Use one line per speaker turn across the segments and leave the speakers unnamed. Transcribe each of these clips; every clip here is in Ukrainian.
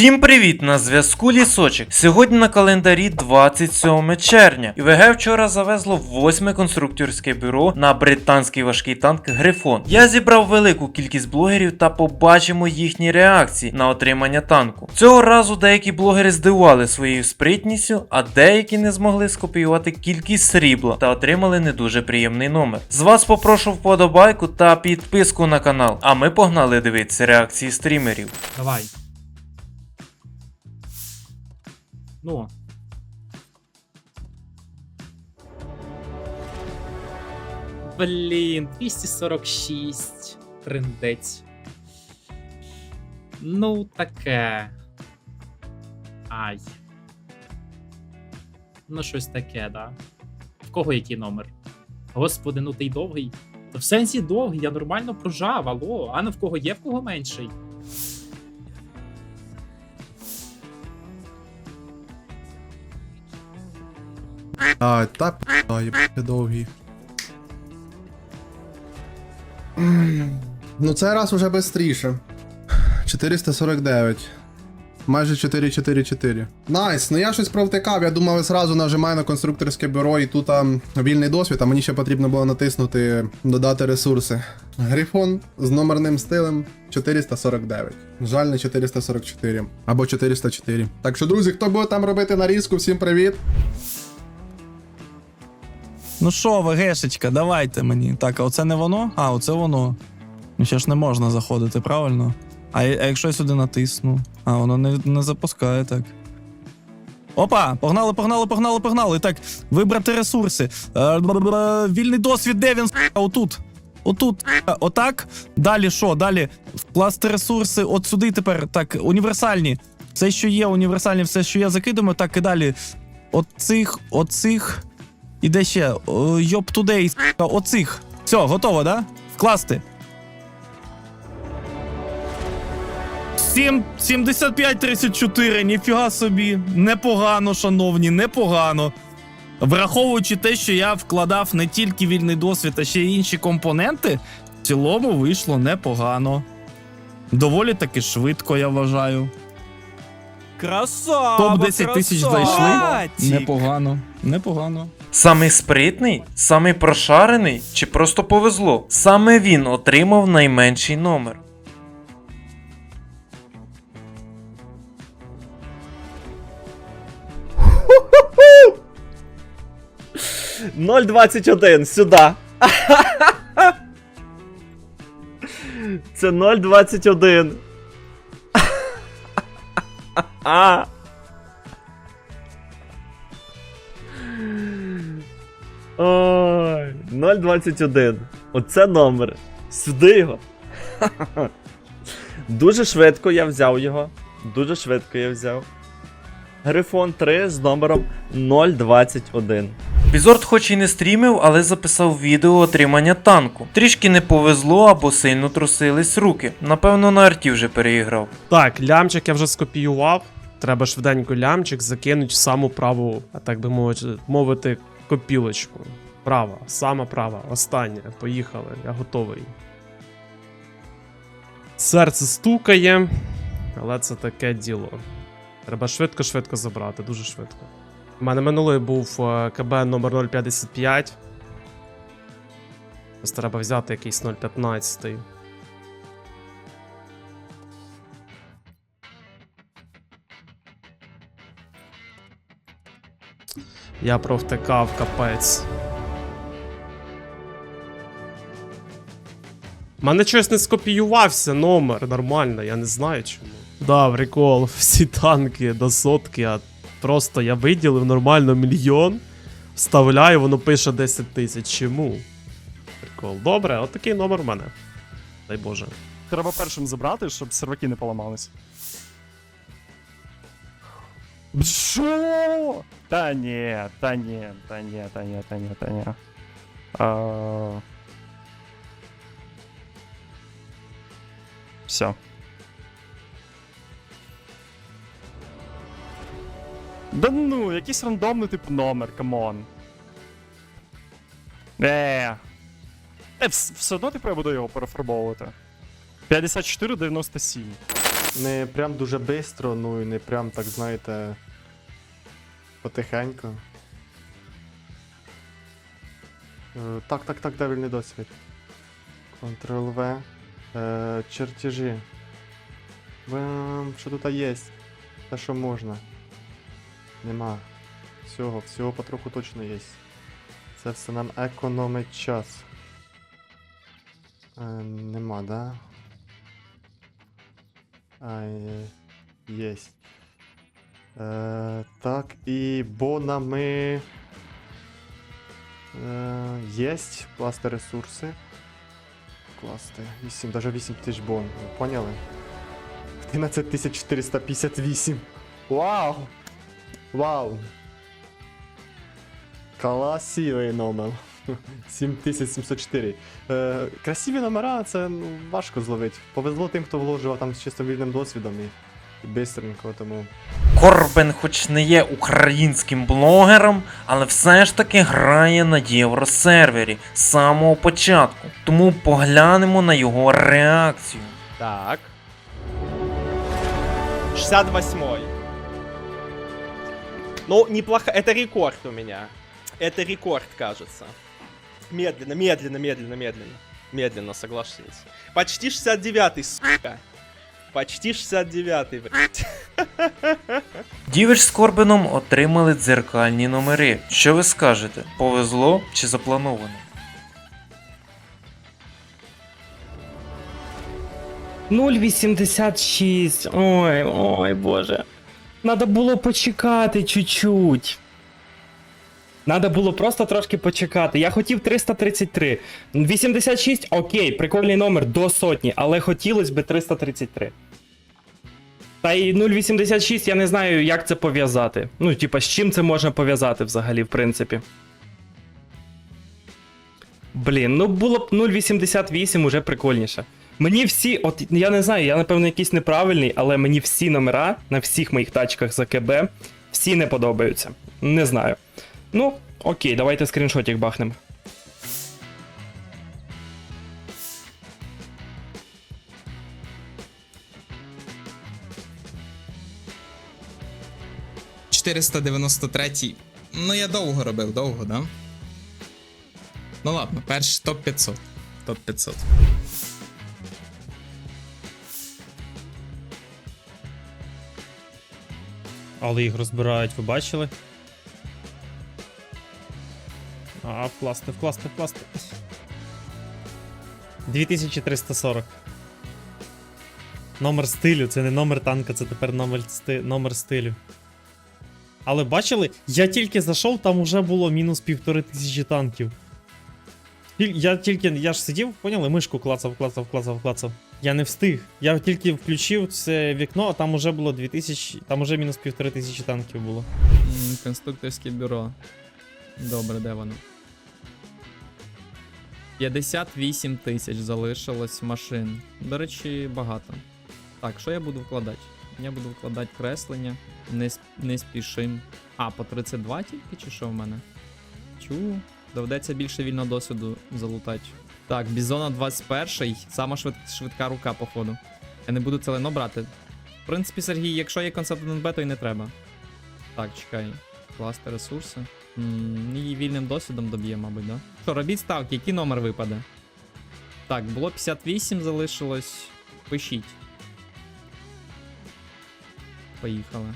Всім привіт! На зв'язку Лісочек. Сьогодні на календарі 27 червня. І ВГ вчора завезло восьме конструкторське бюро на британський важкий танк Грифон. Я зібрав велику кількість блогерів та побачимо їхні реакції на отримання танку. Цього разу деякі блогери здивували своєю спритністю, а деякі не змогли скопіювати кількість срібла та отримали не дуже приємний номер. З вас попрошу вподобайку та підписку на канал. А ми погнали дивитися реакції стрімерів.
Давай. Ну. Блін, 246. Триндець. Ну, таке. Ай. Ну, щось таке, да. В кого який номер? Господи, ну ти й довгий. В сенсі довгий, я нормально прожав, алло. А ну в кого є, в кого менший?
А, та п***а, єбати довгі. Ну, цей раз уже бистріше. 449. Майже 444. Найс, ну я щось провтикав, я думав, я зразу нажимаю на конструкторське бюро і тут вільний досвід, а мені ще потрібно було натиснути додати ресурси. Грифон з номерним стилем 449. Жаль, не 444. Або 404. Так що, друзі, хто буде там робити нарізку, всім привіт.
Ну що, ВГшечка, давайте мені. Так, а оце не воно? А, оце воно. Ну ще ж не можна заходити, правильно? А, а якщо я сюди натисну? А, воно не, не запускає так. Опа! Погнали, погнали, погнали, погнали. Так, вибрати ресурси. Е, Вільний досвід, де він? Отут. Отут. Отак. Далі що? Далі вкласти ресурси от сюди тепер. Так, універсальні. Все, що є, універсальні, все, що є, закидуємо, так і далі. Оцих, оцих. Іде ще. Йоп тудей, оцих. Все, готово, да? Вкласти. Сім- 75-34, ніфіга собі. Непогано, шановні, непогано. Враховуючи те, що я вкладав не тільки вільний досвід, а ще й інші компоненти, в цілому вийшло непогано. Доволі таки швидко, я вважаю.
Красава!
Топ 10 тисяч зайшли. Непогано, непогано.
Самий спритний, самий прошарений чи просто повезло? Саме він отримав найменший номер.
— 0,21 сюди. Це 0,21. Ой, 0,21. Оце номер. Сюди його. Дуже швидко я взяв його. Дуже швидко я взяв. Грифон 3 з номером 021.
Бізорд хоч і не стрімив, але записав відео отримання танку. Трішки не повезло або сильно трусились руки. Напевно, на арті вже переіграв.
Так, лямчик я вже скопіював. Треба швиденько лямчик закинуть в саму праву, а так би мовити, копілочку. Права, сама права, остання. Поїхали, я готовий. Серце стукає, але це таке діло. Треба швидко-швидко забрати, дуже швидко. У мене минулий був е, КБ номер 055. Ось треба взяти якийсь 015. Я провтикав капець. У мене щось не скопіювався номер нормально, я не знаю чому. Да, прикол, всі танки до сотки, а просто я виділив нормально мільйон, вставляю, воно пише 10 тисяч. Чому? Прикол. Добре, от номер в мене. Дай Боже.
Треба першим забрати, щоб серваки не поламались. Що? Та ні, та ні, та ні, та ні, та ні, та ні. Все. Да ну, якийсь рандомний типу номер, камон. Е. Е, вс- все одно типу я буду його перефарбовувати. 54,97.
Не прям дуже бистро, ну і не прям так, знаєте, потихеньку. Е, Так, так, так, девільний досвід. Ctrl-V. Е, чертежі. Бам, що тут є? Те, що можна. Нема. Всього, всього потроху точно є. Це все нам економить час. Е, нема, да? А, е, єсть. Е, так, і бонами. Е, єсть. Класти ресурси. Класти. 8, даже 8 тисяч бон. Ви поняли? 11458. Вау! Вау! Красивий номер. 7704. Е, красиві номера це ну, важко зловити. Повезло тим, хто вложив там з чисто вільним досвідом і, і бистренько, тому.
Корбен, хоч не є українським блогером, але все ж таки грає на євросервері з самого початку. Тому поглянемо на його реакцію.
Так. 68-й. Ну, неплохо. Это рекорд у меня. Это рекорд, кажется. Медленно, медленно, медленно, медленно. Медленно, соглашусь. Почти 69-й, сука. Почти 69-й, блядь.
Дівич з Корбеном отримали дзеркальні номери. Що ви скажете? Повезло чи заплановано?
Нуль вісімдесят шість. Ой, ой, боже. Надо було почекати чуть-чуть. Надо було просто трошки почекати. Я хотів 333. 86, окей, прикольний номер до сотні, але хотілося б 333. Та й 0,86 я не знаю, як це пов'язати. Ну, типа, з чим це можна пов'язати взагалі, в принципі. Блін, ну було б 0,88 уже прикольніше. Мені всі, от я не знаю, я напевно якийсь неправильний, але мені всі номера на всіх моїх тачках за КБ всі не подобаються. Не знаю. Ну, окей, давайте скріншотик бахнемо.
— 493. Ну, я довго робив, довго, да? Ну ладно, перший топ 500. Топ 500.
Але їх розбирають, ви бачили? А, вкласти, вкласти, вкласти. 2340. Номер стилю, це не номер танка, це тепер номер, сти... номер стилю. Але бачили, я тільки зайшов, там уже було мінус півтори тисячі танків. Я тільки, я ж сидів, поняли, мишку клацав, клацав, клацав, клацав. Я не встиг. Я тільки включив це вікно, а там уже було 2000, там уже мінус півтори тисячі танків було.
Конструкторське бюро. Добре, де воно? 58 тисяч залишилось машин. До речі, багато. Так, що я буду вкладати? Я буду вкладати креслення. Не, не спішим. А, по 32 тільки чи що в мене? Чу. Доведеться більше вільного досвіду залутати. Так, Бізона 21 сама швид, швидка рука, походу. Я не буду це лено брати. В принципі, Сергій, якщо є концепт 1Б, то й не треба. Так, чекай. Класти ресурси. Її вільним досвідом доб'є, мабуть, да? Що, робіть ставки, який номер випаде? Так, було 58, залишилось. Пишіть. Поїхали.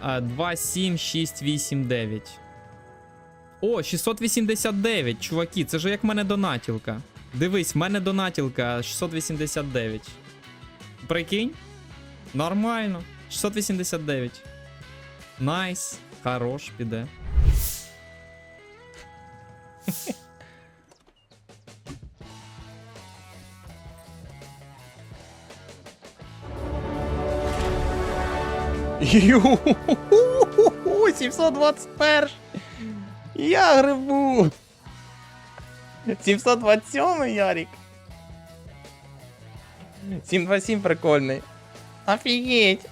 А, 2, 7, 6, 8, 9. О, 689, чуваки, це ж як в мене донатілка. Дивись, в мене донатілка 689. Прикинь? Нормально. 689. Найс. Хорош, піде.
Ю, 721. Я грибу. 727 Ярик. 727 прикольний. Офігеть.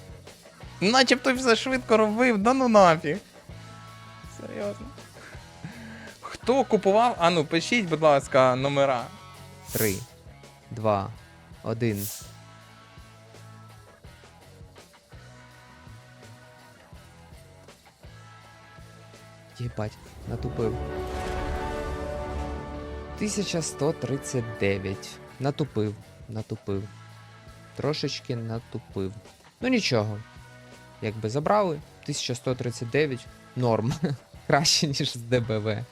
Начебто все швидко робив, да ну нафіг. Серйозно. Хто купував? А ну, пишіть, будь ласка, номера.
3, 2, один. Єбать, натупив. 1139. Натупив, натупив. Трошечки натупив. Ну нічого. Якби забрали. 1139 норм. Краще, ніж з ДБВ.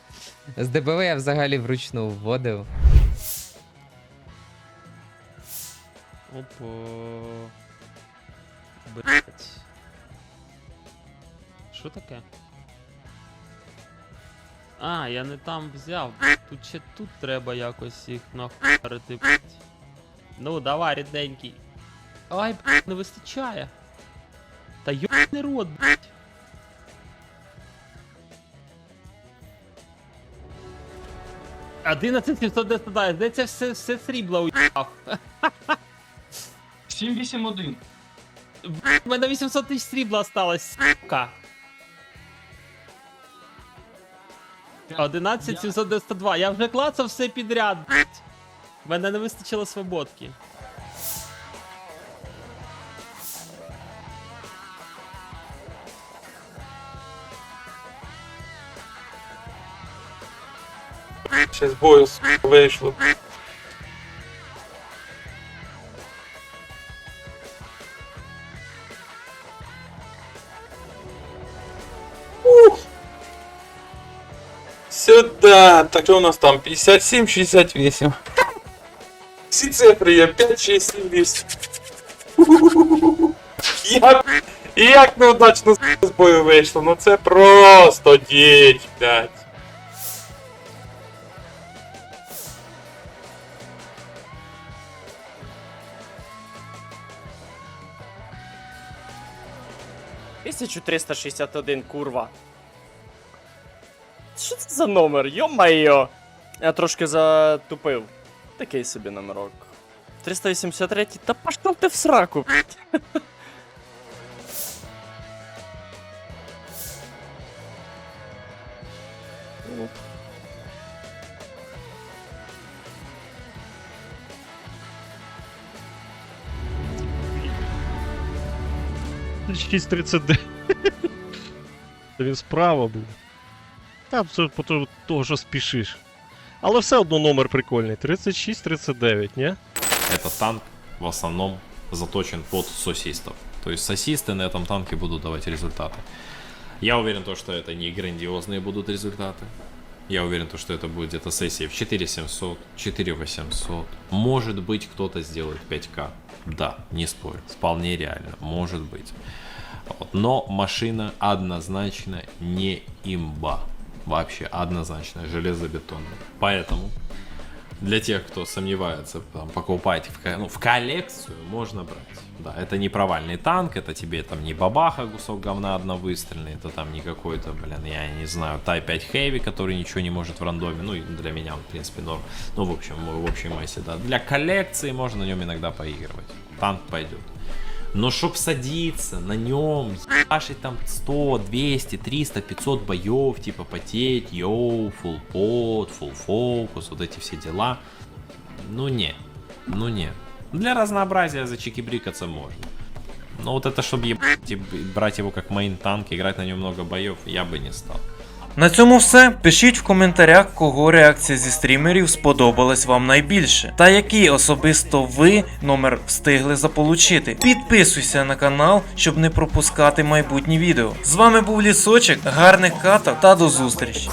З ДБВ я взагалі вручну вводив.
Опа. Блять. Що таке? А, я не там взяв. Тут ще тут треба якось їх нахуярити. блядь. Ну, давай, рідненький. Ай, блядь, не вистачає. Та йобаний рот, блядь. Одинадцять 799, здається, все, все срібло уїбав.
781.
У мене 800 тисяч срібла осталось, сука. 11 792. Я вже клацав все підряд, блять. Мене не вистачило свободки.
Ще з бою вийшло. Сюда. Так що у нас там 57, 68. Всі цифри є 5, 6, 7, 8. Як, як неудачно з бою вийшло, ну це просто діч, блядь.
Тисячу 361, курва. Що це за номер? Йо-майо! Я трошки затупив. Такий собі номерок. 383, та пошел ти в сраку.
Та він справа був. Та це по того- того, що спішиш. Але все одно номер прикольний. 36-39, ні?
Этот танк в основном заточен под сосистов. То есть сосисты на этом танке будут давать результаты. Я уверен, то, что это не грандиозные будут результаты. Я уверен, то, что это будет где-то сессия в 4700, 4800. Может быть, кто-то сделает 5К. Да, не спорю. Вполне реально. Может быть. Вот. Но машина однозначно не имба. Вообще однозначно железобетонная. Поэтому для тех, кто сомневается, там, покупать в, ну, в коллекцию, можно брать. Да, это не провальный танк, это тебе там не бабаха, кусок говна одновыстрельный, это там не какой-то, блин, я не знаю, Type 5 Heavy, который ничего не может в рандоме, ну для меня он, в принципе, норм. Ну, в общем, в общей массе, да. Для коллекции можно на нем иногда поигрывать. Танк пойдет. Но чтоб садиться на нем, ебашить там 100, 200, 300, 500 боев, типа потеть, йоу, full pot, full focus, вот эти все дела. Ну не, ну не. Для разнообразия зачекибрикаться можно. Но вот это, чтобы ебать, брать его как мейн танк, играть на нем много боев, я бы не стал.
На цьому все. Пишіть в коментарях, кого реакція зі стрімерів сподобалась вам найбільше. Та який особисто ви номер встигли заполучити. Підписуйся на канал, щоб не пропускати майбутні відео. З вами був Лісочек, гарних каток та до зустрічі.